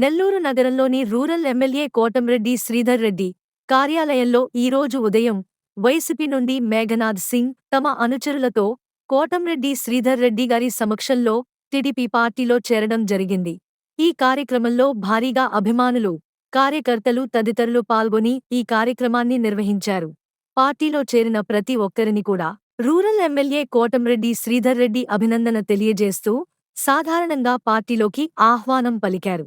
నెల్లూరు నగరంలోని rural MLA Kotamreddy Sridhar Reddy కార్యాలయంలో ఈరోజు ఉదయం వైసీపీ నుండి మేఘనాథ్ సింగ్ తమ అనుచరులతో కోటంరెడ్డి శ్రీధర్ రెడ్డి గారి సమక్షంలో టీడీపీ పార్టీలో చేరడం జరిగింది. ఈ కార్యక్రమంలో భారీగా అభిమానులు కార్యకర్తలు తదితరులు పాల్గొని ఈ కార్యక్రమాన్ని నిర్వహించారు. పార్టీలో చేరిన ప్రతి ఒక్కరిని కూడా రూరల్ ఎమ్మెల్యే కోటంరెడ్డి శ్రీధర్ రెడ్డి అభినందన తెలియజేస్తూ సాధారణంగా పార్టీలోకి ఆహ్వానం పలికారు.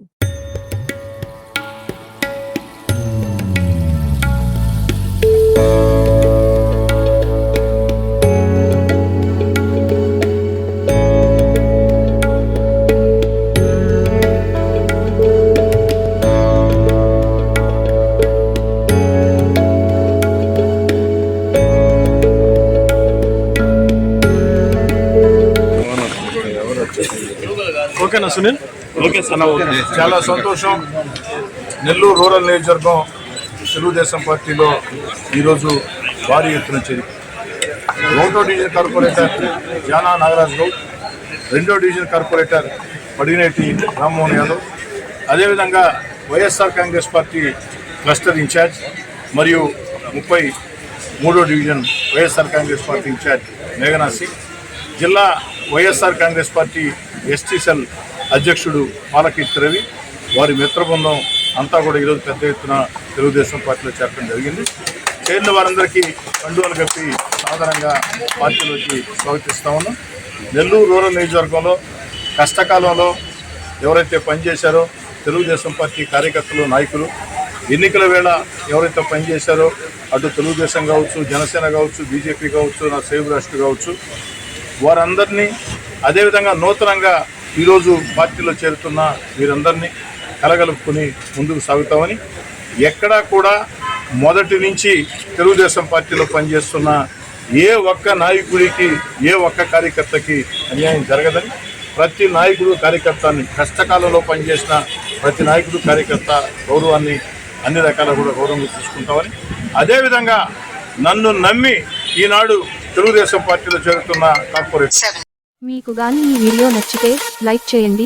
ఓకేనా సునీల్ ఓకే సార్ చాలా సంతోషం నెల్లూరు రూరల్ నియోజకవర్గం తెలుగుదేశం పార్టీలో ఈరోజు భారీ ఎత్తున చేరి ఒకటో డివిజన్ కార్పొరేటర్ జానా నాగరాజ్ గౌడ్ రెండో డివిజన్ కార్పొరేటర్ పడినేటి రామ్మోహన్ యాదవ్ అదేవిధంగా YSR Congress party cluster incharge మరియు ముప్పై మూడో division YSR Congress party incharge మేఘనా సింగ్ జిల్లా YSR Congress party ST cell అధ్యక్షుడు పాలకీర్తి రవి వారి మిత్రబృందం అంతా కూడా ఈరోజు పెద్ద ఎత్తున తెలుగుదేశం పార్టీలో చేరడం జరిగింది. చేరిన వారందరికీ కండువాలు కప్పి సాధారణంగా పార్టీలోకి స్వాగతిస్తా ఉన్నాం. నెల్లూరు రూరల్ నియోజకవర్గంలో కష్టకాలంలో ఎవరైతే పనిచేశారో తెలుగుదేశం పార్టీ కార్యకర్తలు నాయకులు ఎన్నికల వేళ ఎవరైతే పనిచేశారో అటు తెలుగుదేశం కావచ్చు జనసేన కావచ్చు బీజేపీ కావచ్చు నా సేవ్ రాష్ట్ర కావచ్చు వారందరినీ అదేవిధంగా నూతనంగా ఈరోజు పార్టీలో చేరుతున్న వీరందరినీ కలగలుపుకుని ముందుకు సాగుతామని ఎక్కడా కూడా మొదటి నుంచి తెలుగుదేశం పార్టీలో పనిచేస్తున్న ఏ ఒక్క నాయకుడికి ఏ ఒక్క కార్యకర్తకి అన్యాయం జరగదని ప్రతి నాయకుడు కార్యకర్తని కష్టకాలంలో పనిచేసిన ప్రతి నాయకుడు కార్యకర్త గౌరవాన్ని అన్ని రకాల కూడా గౌరవంగా తీసుకుంటామని అదేవిధంగా నన్ను నమ్మి ఈనాడు తెలుగుదేశం పార్టీలో చేరుతున్న కార్పొరేట్ మీకు గాని ఈ వీడియో నచ్చితే లైక్ చేయండి